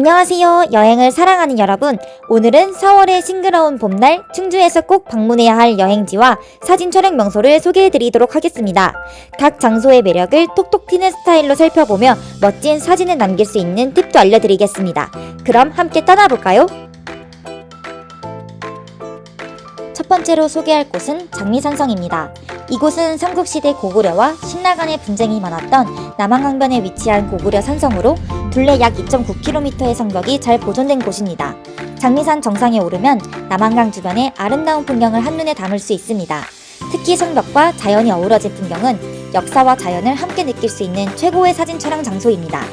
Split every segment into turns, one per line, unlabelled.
안녕하세요. 여행을 사랑하는 여러분. 오늘은 4월의 싱그러운 봄날 충주에서 꼭 방문해야 할 여행지와 사진 촬영 명소를 소개해 드리도록 하겠습니다. 각 장소의 매력을 톡톡 튀는 스타일로 살펴보며 멋진 사진을 남길 수 있는 팁도 알려드리겠습니다. 그럼 함께 떠나볼까요? 첫 번째로 소개할 곳은 장미산성입니다. 이곳은 삼국시대 고구려와 신라 간의 분쟁이 많았던 남한강변에 위치한 고구려 산성으로 둘레 약 2.9km의 성벽이 잘 보존된 곳입니다. 장미산 정상에 오르면 남한강 주변의 아름다운 풍경을 한눈에 담을 수 있습니다. 특히 성벽과 자연이 어우러진 풍경은 역사와 자연을 함께 느낄 수 있는 최고의 사진 촬영 장소입니다.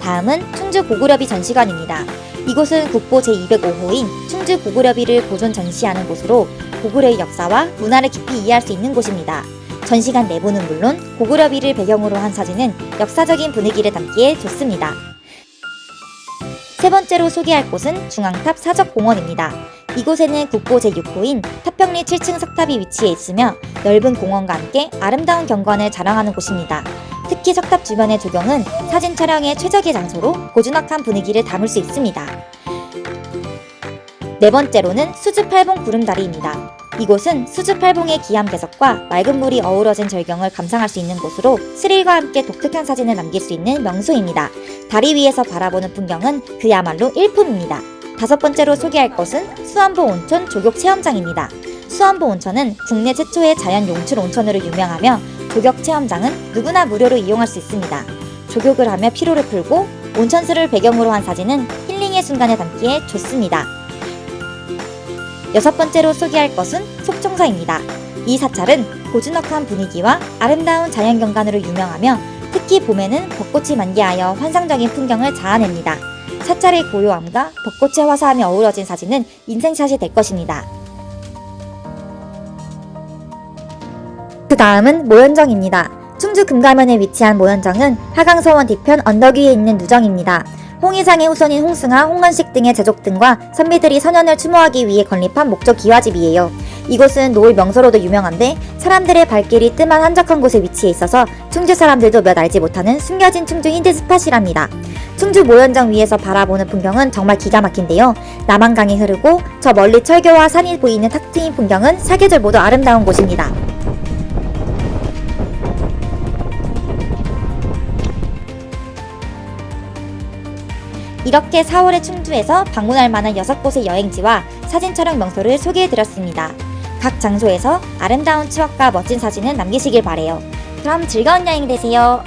다음은 충주 고구려비 전시관입니다. 이곳은 국보 제205호인 충주 고구려비를 보존 전시하는 곳으로 고구려의 역사와 문화를 깊이 이해할 수 있는 곳입니다. 전시관 내부는 물론 고구려비를 배경으로 한 사진은 역사적인 분위기를 담기에 좋습니다. 세 번째로 소개할 곳은 중앙탑 사적공원입니다. 이곳에는 국보 제6호인 타평리 7층 석탑이 위치해 있으며 넓은 공원과 함께 아름다운 경관을 자랑하는 곳입니다. 특히 석탑 주변의 조경은 사진 촬영의 최적의 장소로 고즈넉한 분위기를 담을 수 있습니다. 네 번째로는 수주 팔봉 구름다리입니다. 이곳은 수주팔봉의 기암괴석과 맑은 물이 어우러진 절경을 감상할 수 있는 곳으로 스릴과 함께 독특한 사진을 남길 수 있는 명소입니다. 다리 위에서 바라보는 풍경은 그야말로 일품입니다. 다섯 번째로 소개할 곳은 수안보 온천 조격 체험장입니다. 수안보 온천은 국내 최초의 자연 용출 온천으로 유명하며 조격 체험장은 누구나 무료로 이용할 수 있습니다. 조격을 하며 피로를 풀고 온천수를 배경으로 한 사진은 힐링의 순간을 담기에 좋습니다. 여섯 번째로 소개할 것은 속청사입니다. 이 사찰은 고즈넉한 분위기와 아름다운 자연 경관으로 유명하며 특히 봄에는 벚꽃이 만개하여 환상적인 풍경을 자아냅니다. 사찰의 고요함과 벚꽃의 화사함이 어우러진 사진은 인생샷이 될 것입니다. 그 다음은 모현정입니다. 충주 금가면에 위치한 모현정은 하강서원 뒤편 언덕 위에 있는 누정입니다. 홍의상의 후손인 홍승하, 홍건식 등의 제족 등과 선비들이 선연을 추모하기 위해 건립한 목적 기와집이에요. 이곳은 노을 명소로도 유명한데 사람들의 발길이 뜸한 한적한 곳에 위치해 있어서 충주 사람들도 몇 알지 못하는 숨겨진 충주 힌트 스팟이랍니다. 충주 모현정 위에서 바라보는 풍경은 정말 기가 막힌데요. 남한강이 흐르고 저 멀리 철교와 산이 보이는 탁 트인 풍경은 사계절 모두 아름다운 곳입니다. 이렇게 4월의 충주에서 방문할 만한 6곳의 여행지와 사진 촬영 명소를 소개해드렸습니다. 각 장소에서 아름다운 추억과 멋진 사진을 남기시길 바래요. 그럼 즐거운 여행 되세요.